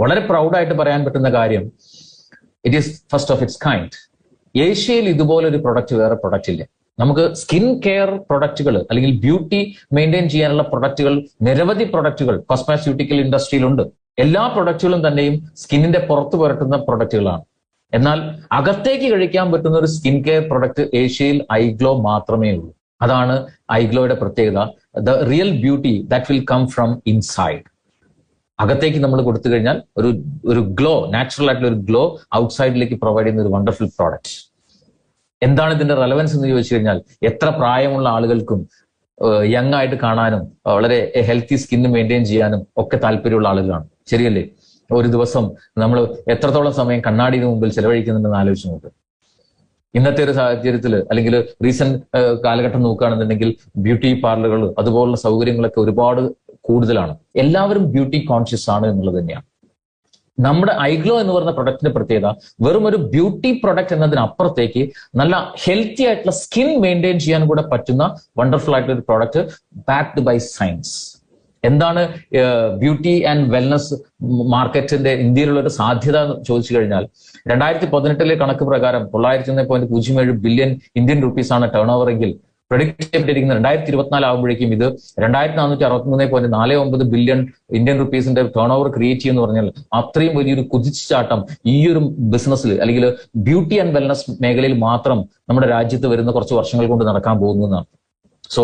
വളരെ പ്രൗഡായിട്ട് പറയാൻ പറ്റുന്ന കാര്യം it is first of its kind ഏഷ്യയിൽ ഇതുപോലൊരു പ്രൊഡക്റ്റ് വേറെ പ്രൊഡക്റ്റ് ഇല്ല. നമുക്ക് സ്കിൻ കെയർ പ്രൊഡക്റ്റുകൾ അല്ലെങ്കിൽ ബ്യൂട്ടി മെയിന്റെയിൻ ചെയ്യാനുള്ള പ്രൊഡക്റ്റുകൾ നിരവധി പ്രൊഡക്റ്റുകൾ കോസ്മാസ്യൂട്ടിക്കൽ ഇൻഡസ്ട്രിയിലുണ്ട് എല്ലാ പ്രൊഡക്റ്റുകളും തന്നെയും സ്കിന്നിന്റെ പുറത്ത് പുരട്ടുന്ന പ്രൊഡക്റ്റുകളാണ് എന്നാൽ അകത്തേക്ക് കഴിക്കാൻ പറ്റുന്ന ഒരു സ്കിൻ കെയർ പ്രൊഡക്റ്റ് ഏഷ്യയിൽ ഐഗ്ലോ മാത്രമേ ഉള്ളൂ. അതാണ് ഐഗ്ലോയുടെ പ്രത്യേകത. The real beauty that will come from inside അകത്തേക്ക് നമ്മൾ കൊടുത്തു കഴിഞ്ഞാൽ ഒരു ഒരു ഗ്ലോ നാച്ചുറൽ ആയിട്ടുള്ള ഒരു ഗ്ലോ ഔട്ട്സൈഡിലേക്ക് പ്രൊവൈഡ് ചെയ്യുന്ന ഒരു വണ്ടർഫുൾ പ്രോഡക്റ്റ് എന്താണ് ഇതിന്റെ റെലവൻസ് എന്ന് ചോദിച്ചു കഴിഞ്ഞാൽ എത്ര പ്രായമുള്ള ആളുകൾക്കും യങ് ആയിട്ട് കാണാനും വളരെ ഹെൽത്തി സ്കിന്ന് മെയിന്റെയിൻ ചെയ്യാനും ഒക്കെ താല്പര്യമുള്ള ആളുകളാണ്. ശരിയല്ലേ? ഒരു ദിവസം നമ്മൾ എത്രത്തോളം സമയം കണ്ണാടിന് മുമ്പിൽ ചെലവഴിക്കുന്നുണ്ടെന്ന് ആലോചിച്ച് നോക്ക്. ഇന്നത്തെ ഒരു സാഹചര്യത്തിൽ അല്ലെങ്കിൽ റീസെന്റ് കാലഘട്ടം നോക്കുകയാണെന്നുണ്ടെങ്കിൽ ബ്യൂട്ടി പാർലറുകൾ അതുപോലുള്ള സൗകര്യങ്ങളൊക്കെ ഒരുപാട് കൂടുതലാണ്. എല്ലാവരും ബ്യൂട്ടി കോൺഷ്യസ് ആണ് എന്നുള്ളത് തന്നെയാണ്. നമ്മുടെ ഐഗ്ലോ എന്ന് പറയുന്ന പ്രൊഡക്റ്റിന്റെ പ്രത്യേകത വെറും ഒരു ബ്യൂട്ടി പ്രൊഡക്റ്റ് എന്നതിനപ്പുറത്തേക്ക് നല്ല ഹെൽത്തി ആയിട്ടുള്ള സ്കിൻ മെയിന്റെയിൻ ചെയ്യാൻ കൂടെ പറ്റുന്ന വണ്ടർഫുൾ ആയിട്ടുള്ള ഒരു പ്രൊഡക്റ്റ് ബാക്ക്ഡ് ബൈ സയൻസ് എന്താണ് ബ്യൂട്ടി ആൻഡ് വെൽനസ് മാർക്കറ്റിന്റെ ഇന്ത്യയിലുള്ള ഒരു സാധ്യത ചോദിച്ചു കഴിഞ്ഞാൽ രണ്ടായിരത്തി പതിനെട്ടിലെ കണക്ക് പ്രകാരം തൊള്ളായിരത്തി ഒന്ന് പോയിന്റ് പൂജ്യം ഏഴ് ബില്യൺ ഇന്ത്യൻ റുപ്പീസ് ആണ് ടേൺ ഓവർ എങ്കിൽ പ്രൊഡിക്ട് ചെയ്യപ്പെട്ടിരിക്കുന്ന രണ്ടായിരത്തി ഇരുപത്തിനാല് ആകുമ്പോഴേക്കും ഇത് രണ്ടായിരത്തി നാനൂറ്റി അറുപത്തി മൂന്ന് പോയിന്റ് നാല് ഒമ്പത് ബില്യൺ ഇന്ത്യൻ റുപ്പീസിന്റെ ടേൺ ഓവർ ക്രിയേറ്റ് ചെയ്യുമെന്ന് പറഞ്ഞാൽ അത്രയും വലിയൊരു കുതിച്ചുചാട്ടം ഈ ഒരു ബിസിനസ്സിൽ അല്ലെങ്കിൽ ബ്യൂട്ടി ആൻഡ് വെൽനസ് മേഖലയിൽ മാത്രം നമ്മുടെ രാജ്യത്ത് വരുന്ന കുറച്ച് വർഷങ്ങൾ കൊണ്ട് നടക്കാൻ പോകുന്നതാണ്. സോ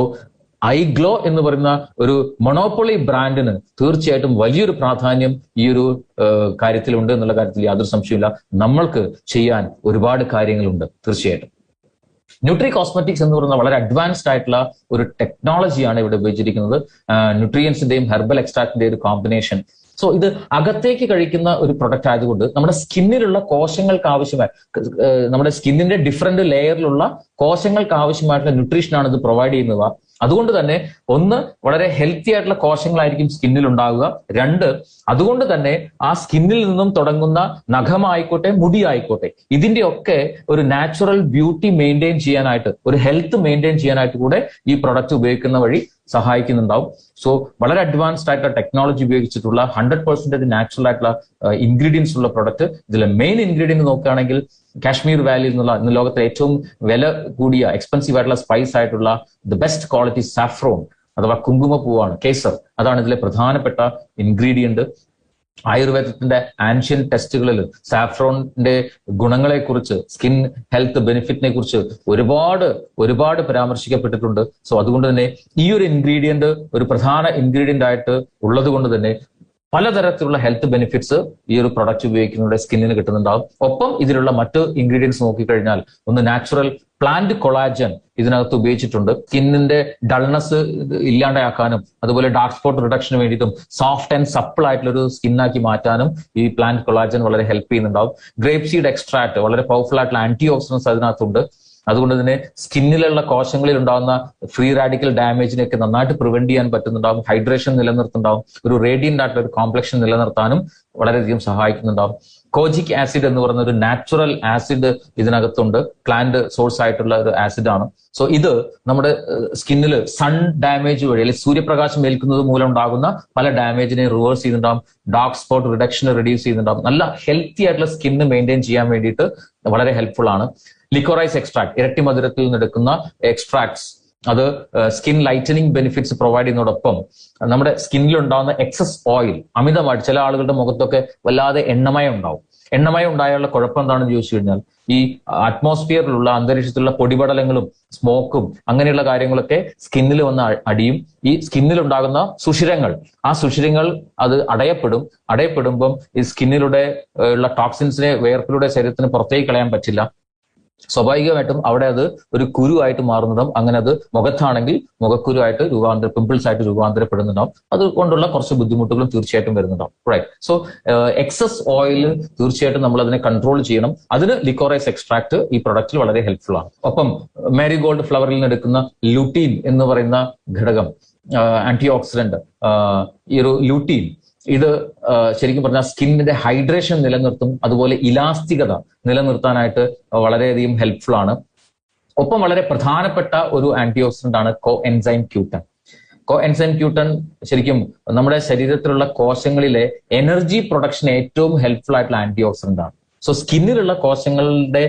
ഐ ഗ്ലോ എന്ന് പറയുന്ന ഒരു മൊണോപ്പൊളി ബ്രാൻഡിന് തീർച്ചയായിട്ടും വലിയൊരു പ്രാധാന്യം ഈ ഒരു കാര്യത്തിലുണ്ട് എന്നുള്ള കാര്യത്തിൽ യാതൊരു സംശയമില്ല നമ്മൾക്ക് ചെയ്യാൻ ഒരുപാട് കാര്യങ്ങളുണ്ട് തീർച്ചയായിട്ടും. ന്യൂട്രി കോസ്മെറ്റിക്സ് എന്ന് പറയുന്ന വളരെ അഡ്വാൻസ്ഡ് ആയിട്ടുള്ള ഒരു ടെക്നോളജിയാണ് ഇവിടെ ഉപയോഗിച്ചിരിക്കുന്നത്. ന്യൂട്രിയൻസിന്റെയും ഹെർബൽ എക്സ്ട്രാക്ടിന്റെ ഒരു കോമ്പിനേഷൻ സോ ഇത് അകത്തേക്ക് കഴിക്കുന്ന ഒരു പ്രൊഡക്റ്റ് ആയതുകൊണ്ട് നമ്മുടെ സ്കിന്നിലുള്ള കോശങ്ങൾക്ക് ആവശ്യമായ നമ്മുടെ സ്കിന്നിന്റെ ഡിഫറെന്റ് ലെയറിലുള്ള കോശങ്ങൾക്ക് ആവശ്യമായിട്ടുള്ള ന്യൂട്രീഷനാണ് ഇത് പ്രൊവൈഡ് ചെയ്യുന്നത്. അതുകൊണ്ട് തന്നെ ഒന്ന് വളരെ ഹെൽത്തി ആയിട്ടുള്ള കോശങ്ങളായിരിക്കും സ്കിന്നിൽ ഉണ്ടാവുക. രണ്ട് അതുകൊണ്ട് തന്നെ ആ സ്കിന്നിൽ നിന്നും തുടങ്ങുന്ന നഖമായിക്കോട്ടെ മുടി ആയിക്കോട്ടെ ഇതിന്റെ ഒക്കെ ഒരു നാച്ചുറൽ ബ്യൂട്ടി മെയിന്റെയിൻ ചെയ്യാനായിട്ട് ഒരു ഹെൽത്ത് മെയിന്റെയിൻ ചെയ്യാനായിട്ട് കൂടെ ഈ പ്രൊഡക്റ്റ് ഉപയോഗിക്കുന്ന വഴി സഹായിക്കുന്നുണ്ടാവും. സോ വളരെ അഡ്വാൻസ്ഡ് ആയിട്ടുള്ള ടെക്നോളജി ഉപയോഗിച്ചിട്ടുള്ള ഹൺഡ്രഡ് പെർസെന്റേജ് നാച്ചുറൽ ആയിട്ടുള്ള ഇൻഗ്രീഡിയൻസ് ഉള്ള പ്രൊഡക്റ്റ് ഇതിലെ മെയിൻ ഇൻഗ്രീഡിയന്റ് നോക്കുകയാണെങ്കിൽ കാശ്മീർ വാലിയിൽ നിന്നുള്ള ഇന്ന് ലോകത്തെ ഏറ്റവും വില കൂടിയ എക്സ്പെൻസീവ് ആയിട്ടുള്ള സ്പൈസ് ആയിട്ടുള്ള ദ ബെസ്റ്റ് ക്വാളിറ്റി സാഫ്രോൺ അഥവാ കുങ്കുമപ്പൂവാണ് കേസർ. അതാണ് ഇതിലെ പ്രധാനപ്പെട്ട ഇൻഗ്രീഡിയന്റ് ആയുർവേദത്തിന്റെ ആൻഷ്യൻ ടെസ്റ്റുകളിൽ സാഫ്രോണിന്റെ ഗുണങ്ങളെക്കുറിച്ച് സ്കിൻ ഹെൽത്ത് ബെനിഫിറ്റിനെ കുറിച്ച് ഒരുപാട് ഒരുപാട് പരാമർശിക്കപ്പെട്ടിട്ടുണ്ട്. സോ അതുകൊണ്ട് തന്നെ ഈ ഒരു ഇൻഗ്രീഡിയന്റ് ഒരു പ്രധാന ഇൻഗ്രീഡിയന്റ് ആയിട്ട് ഉള്ളത് കൊണ്ട് തന്നെ പലതരത്തിലുള്ള ഹെൽത്ത് ബെനിഫിറ്റ്സ് ഈ ഒരു പ്രൊഡക്റ്റ് ഉപയോഗിക്കുന്നതിലൂടെ സ്കിന്നിന് കിട്ടുന്നുണ്ടാവും. ഒപ്പം ഇതിലുള്ള മറ്റ് ഇൻഗ്രീഡിയൻസ് നോക്കിക്കഴിഞ്ഞാൽ ഒന്ന് നാച്ചുറൽ പ്ലാന്റ് കൊളാജൻ ഇതിനകത്ത് ഉപയോഗിച്ചിട്ടുണ്ട്. സ്കിന്നിന്റെ ഡൾനെസ് ഇല്ലാണ്ടാക്കാനും അതുപോലെ ഡാർക്ക് സ്പോട്ട് റിഡക്ഷന് വേണ്ടിയിട്ടും സോഫ്റ്റ് ആൻഡ് സപ്പിൾ ആയിട്ടുള്ള ഒരു സ്കിന്നാക്കി മാറ്റാനും ഈ പ്ലാന്റ് കൊളാജൻ വളരെ ഹെൽപ്പ് ചെയ്യുന്നുണ്ടാവും. ഗ്രേപ്പ് സീഡ് എക്സ്ട്രാക്ട് വളരെ പവർഫുൾ ആയിട്ടുള്ള ആന്റി ഓക്സിഡൻസ് അതിനകത്തുണ്ട്. അതുകൊണ്ട് തന്നെ സ്കിന്നിലുള്ള കോശങ്ങളിൽ ഉണ്ടാകുന്ന ഫ്രീ റാഡിക്കൽ ഡാമേജിനെയൊക്കെ നന്നായിട്ട് പ്രിവെന്റ് ചെയ്യാൻ പറ്റുന്നുണ്ടാവും. ഹൈഡ്രേഷൻ നിലനിർത്തുന്നുണ്ടാവും. ഒരു റേഡിയന്റ് ആയിട്ടുള്ള ഒരു കോംപ്ലക്ഷൻ നിലനിർത്താനും വളരെയധികം സഹായിക്കുന്നുണ്ടാവും. കോജിക് ആസിഡ് എന്ന് പറയുന്ന ഒരു നാച്ചുറൽ ആസിഡ് ഇതിനകത്തുണ്ട്. പ്ലാന്റ് സോഴ്സ് ആയിട്ടുള്ള ഒരു ആസിഡ് ആണ്. സോ ഇത് നമ്മുടെ സ്കിന്നിൽ സൺ ഡാമേജ് വഴി അല്ലെങ്കിൽ സൂര്യപ്രകാശം ഏൽക്കുന്നത് മൂലം ഉണ്ടാകുന്ന പല ഡാമേജിനെ റിവേഴ്സ് ചെയ്യുന്നുണ്ടാവും. ഡാർക്ക് സ്പോട്ട് റിഡക്ഷൻ റെഡ്യൂസ് ചെയ്യുന്നുണ്ടാവും. നല്ല ഹെൽത്തി ആയിട്ടുള്ള സ്കിന്ന് മെയിന്റെയിൻ ചെയ്യാൻ വേണ്ടിയിട്ട് വളരെ ഹെൽപ്ഫുൾ ആണ്. ലിക്കോറൈസ് എക്സ്ട്രാക്ട് ഇരട്ടി മധുരത്തിൽ നിന്നെടുക്കുന്ന എക്സ്ട്രാക്ട്സ് അത് സ്കിൻ ലൈറ്റനിങ് ബെനിഫിറ്റ്സ് പ്രൊവൈഡ് ചെയ്യുന്നതോടൊപ്പം നമ്മുടെ സ്കിന്നിൽ ഉണ്ടാകുന്ന എക്സസ് ഓയിൽ അമിതമായിട്ട് ചില ആളുകളുടെ മുഖത്തൊക്കെ വല്ലാതെ എണ്ണമയം ഉണ്ടാവും. എണ്ണമയം ഉണ്ടായുള്ള കുഴപ്പം എന്താണെന്ന് ചോദിച്ചു കഴിഞ്ഞാൽ ഈ അറ്റ്മോസ്ഫിയറിലുള്ള അന്തരീക്ഷത്തിലുള്ള പൊടിപടലങ്ങളും സ്മോക്കും അങ്ങനെയുള്ള കാര്യങ്ങളൊക്കെ സ്കിന്നിൽ വന്ന് അടിയും ഈ സ്കിന്നിൽ ഉണ്ടാകുന്ന സുഷിരങ്ങൾ ആ സുഷിരങ്ങൾ അത് അടയപ്പെടും. അടയപ്പെടുമ്പം ഈ സ്കിന്നിലൂടെ ഉള്ള ടോക്സിൻസിനെ വേർപ്പിലൂടെ ശരീരത്തിന് പുറത്തേക്ക് കളയാൻ പറ്റില്ല. സ്വാഭാവികമായിട്ടും അവിടെ അത് ഒരു കുരുവായിട്ട് മാറുന്നതും അങ്ങനെ അത് മുഖത്താണെങ്കിൽ മുഖക്കുരുവായിട്ട് രൂപാന്തര പിമ്പിൾസ് ആയിട്ട് രൂപാന്തരപ്പെടുന്നുണ്ടാവും അതുകൊണ്ടുള്ള കുറച്ച് ബുദ്ധിമുട്ടുകളും തീർച്ചയായിട്ടും വരുന്നുണ്ടാവും റൈറ്റ് സോ എക്സസ് ഓയിൽ തീർച്ചയായിട്ടും നമ്മൾ അതിനെ കൺട്രോൾ ചെയ്യണം. അതിന് ലിക്കോറൈസ് എക്സ്ട്രാക്ട് ഈ പ്രൊഡക്റ്റിൽ വളരെ ഹെൽപ്ഫുൾ ആണ്. ഒപ്പം മാരിഗോൾഡ് ഫ്ലവറിൽ നിന്ന് എടുക്കുന്ന ലുട്ടീൻ എന്ന് പറയുന്ന ഘടകം ആന്റി ഓക്സിഡന്റ് ഈ ഒരു ലുട്ടീൻ ഇത് ശരിക്കും പറഞ്ഞാൽ സ്കിന്നിന്റെ ഹൈഡ്രേഷൻ നിലനിർത്തും അതുപോലെ ഇലാസ്തികത നിലനിർത്താനായിട്ട് വളരെയധികം ഹെൽപ്ഫുൾ ആണ്. ഒപ്പം വളരെ പ്രധാനപ്പെട്ട ഒരു ആന്റി ഓക്സിഡന്റ് ആണ് കോ എൻസൈം ക്യൂട്ടൻ കോ എൻസൈം ക്യൂട്ടൺ ശരിക്കും നമ്മുടെ ശരീരത്തിലുള്ള കോശങ്ങളിലെ എനർജി പ്രൊഡക്ഷൻ ഏറ്റവും ഹെൽപ്ഫുൾ ആയിട്ടുള്ള ആന്റി ഓക്സിഡന്റ് ആണ്. സോ സ്കിന്നിലുള്ള കോശങ്ങളുടെ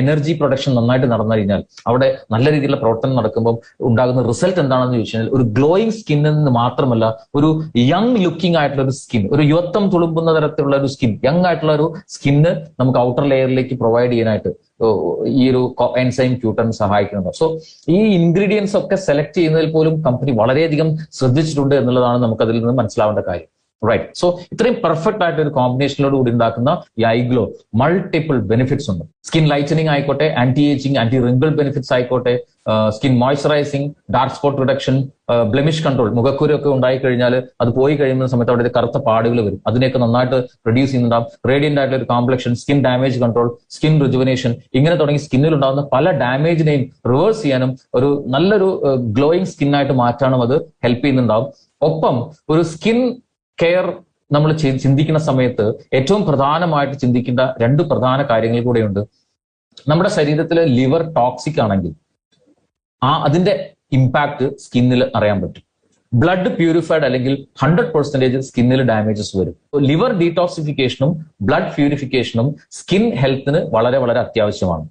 എനർജി പ്രൊഡക്ഷൻ നന്നായിട്ട് നടന്നു കഴിഞ്ഞാൽ അവിടെ നല്ല രീതിയിലുള്ള പ്രവർത്തനം നടക്കുമ്പോൾ ഉണ്ടാകുന്ന റിസൾട്ട് എന്താണെന്ന് ചോദിച്ചു കഴിഞ്ഞാൽ ഒരു ഗ്ലോയിങ് സ്കിന്നിൽ നിന്ന് മാത്രമല്ല ഒരു യങ് ലുക്കിംഗ് ആയിട്ടുള്ള ഒരു സ്കിൻ ഒരു യുവത്വം തുളുമ്പുന്ന തരത്തിലുള്ള ഒരു സ്കിൻ യങ് ആയിട്ടുള്ള ഒരു സ്കിന്ന് നമുക്ക് ഔട്ടർ ലെയറിലേക്ക് പ്രൊവൈഡ് ചെയ്യാനായിട്ട് ഈ ഒരു എൻസൈം ക്യൂട്ടൺ സഹായിക്കുന്നുണ്ട്. സോ ഈ ഇൻഗ്രീഡിയൻസ് ഒക്കെ സെലക്ട് ചെയ്യുന്നതിൽ പോലും കമ്പനി വളരെയധികം ശ്രദ്ധിച്ചിട്ടുണ്ട് എന്നുള്ളതാണ് നമുക്ക് അതിൽ നിന്ന് മനസ്സിലാവേണ്ട കാര്യം. റൈറ്റ് സോ ഇത്രയും പെർഫെക്റ്റ് ആയിട്ട് ഒരു കോമ്പിനേഷനോട് കൂടി ഉണ്ടാക്കുന്ന ഈ ഐഗ്ലോ മൾട്ടിപ്പിൾ ബെനിഫിറ്റ്സ് ഉണ്ട്. സ്കിൻ ലൈറ്റനിങ് ആയിക്കോട്ടെ anti ageing anti wrinkle benefits ആയിക്കോട്ടെ skin moisturising dark spot reduction blemish control മുഖക്കുരൊക്കെ ഉണ്ടായി കഴിഞ്ഞാൽ അത് പോയി കഴിയുന്ന സമയത്ത് അവിടെ കറുത്ത പാടുകൾ വരും. അതിനെയൊക്കെ നന്നായിട്ട് റെഡ്യൂസ് ചെയ്യുന്നുണ്ടാവും. റേഡിയന്റ് ആയിട്ടുള്ള ഒരു complexion skin damage control skin rejuvenation ഇങ്ങനെ തുടങ്ങി സ്കിന്നിൽ ഉണ്ടാകുന്ന പല ഡാമേജിനെയും റിവേഴ്സ് ചെയ്യാനും ഒരു നല്ലൊരു ഗ്ലോയിങ് സ്കിന്നായിട്ട് മാറ്റാനും അത് ഹെൽപ്പ് ചെയ്യുന്നുണ്ടാവും. ഒപ്പം ഒരു സ്കിൻ കെയർ നമ്മൾ ചിന്തിക്കുന്ന സമയത്ത് ഏറ്റവും പ്രധാനമായിട്ട് ചിന്തിക്കേണ്ട രണ്ട് പ്രധാന കാര്യങ്ങൾ കൂടെയുണ്ട്. നമ്മുടെ ശരീരത്തിലെ ലിവർ ടോക്സിക് ആണെങ്കിൽ ആ അതിന്റെ ഇമ്പാക്ട് സ്കിന്നിൽ അറിയാൻ പറ്റും. ബ്ലഡ് പ്യൂരിഫൈഡ് അല്ലെങ്കിൽ ഹൺഡ്രഡ് പെർസെന്റേജ് സ്കിന്നിൽ ഡാമേജസ് വരും. ലിവർ ഡീടോക്സിഫിക്കേഷനും ബ്ലഡ് പ്യൂരിഫിക്കേഷനും സ്കിൻ ഹെൽത്തിന് വളരെ വളരെ അത്യാവശ്യമാണ്.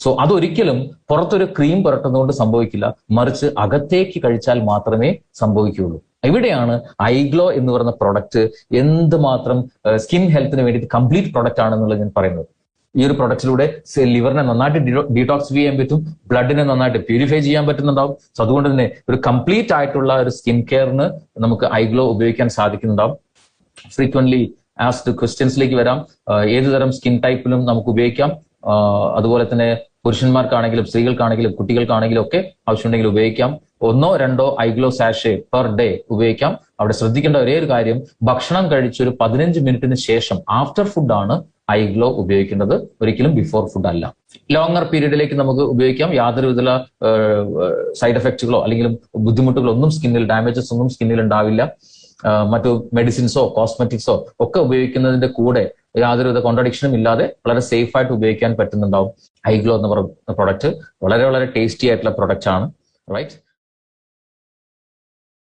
സോ അതൊരിക്കലും പുറത്തൊരു ക്രീം പുരട്ടുന്നതുകൊണ്ട് സംഭവിക്കില്ല. മറിച്ച് അകത്തേക്ക് കഴിച്ചാൽ മാത്രമേ സംഭവിക്കുകയുള്ളൂ. ഇവിടെയാണ് ഐഗ്ലോ എന്ന് പറയുന്ന പ്രൊഡക്റ്റ് എന്തുമാത്രം സ്കിൻ ഹെൽത്തിന് വേണ്ടിയിട്ട് കംപ്ലീറ്റ് പ്രൊഡക്റ്റ് ആണെന്നുള്ളത് ഞാൻ പറയുന്നത്. ഈ ഒരു പ്രൊഡക്റ്റിലൂടെ ലിവറിനെ നന്നായിട്ട് ഡീടോക്സിഫൈ ചെയ്യാൻ പറ്റും ബ്ലഡിനെ നന്നായിട്ട് പ്യൂരിഫൈ ചെയ്യാൻ പറ്റുന്നുണ്ടാവും. സോ അതുകൊണ്ട് തന്നെ ഒരു കംപ്ലീറ്റ് ആയിട്ടുള്ള ഒരു സ്കിൻ കെയറിന് നമുക്ക് ഐഗ്ലോ ഉപയോഗിക്കാൻ സാധിക്കുന്നുണ്ടാവും. ഫ്രീക്വന്റ്ലി ആസ്ഡ് ക്വസ്റ്റ്യൻസിലേക്ക് വരാം. ഏതുതരം സ്കിൻ ടൈപ്പിലും നമുക്ക് ഉപയോഗിക്കാം. അതുപോലെ തന്നെ പുരുഷന്മാർക്കാണെങ്കിലും സ്ത്രീകൾക്കാണെങ്കിലും കുട്ടികൾക്കാണെങ്കിലും ഒക്കെ ആവശ്യമുണ്ടെങ്കിൽ ഉപയോഗിക്കാം. ഒന്നോ രണ്ടോ ഐഗ്ലോ സാഷെ പെർ ഡേ ഉപയോഗിക്കാം. അവിടെ ശ്രദ്ധിക്കേണ്ട ഒരേ ഒരു കാര്യം ഭക്ഷണം കഴിച്ചൊരു പതിനഞ്ച് മിനിറ്റിന് ശേഷം ആഫ്റ്റർ ഫുഡ് ആണ് ഐഗ്ലോ ഉപയോഗിക്കേണ്ടത് ഒരിക്കലും ബിഫോർ ഫുഡ് അല്ല. ലോങ്ങർ പീരീഡിലേക്ക് നമുക്ക് ഉപയോഗിക്കാം. യാതൊരു വിധ സൈഡ് എഫക്റ്റുകളോ അല്ലെങ്കിൽ ബുദ്ധിമുട്ടുകളോ ഒന്നും സ്കിന്നിൽ ഡാമേജസ് ഒന്നും സ്കിന്നിൽ ഉണ്ടാവില്ല. മറ്റു മെഡിസിൻസോ കോസ്മെറ്റിക്സോ ഒക്കെ ഉപയോഗിക്കുന്നതിന്റെ കൂടെ യാതൊരുവിധ കോൺട്രഡിക്ഷനും ഇല്ലാതെ വളരെ സേഫ് ആയിട്ട് ഉപയോഗിക്കാൻ പറ്റുന്നുണ്ടാവും. ഐഗ്ലോ എന്ന് പറയുന്ന പ്രൊഡക്റ്റ് വളരെ വളരെ ടേസ്റ്റി ആയിട്ടുള്ള പ്രൊഡക്റ്റ് ആണ് റൈറ്റ്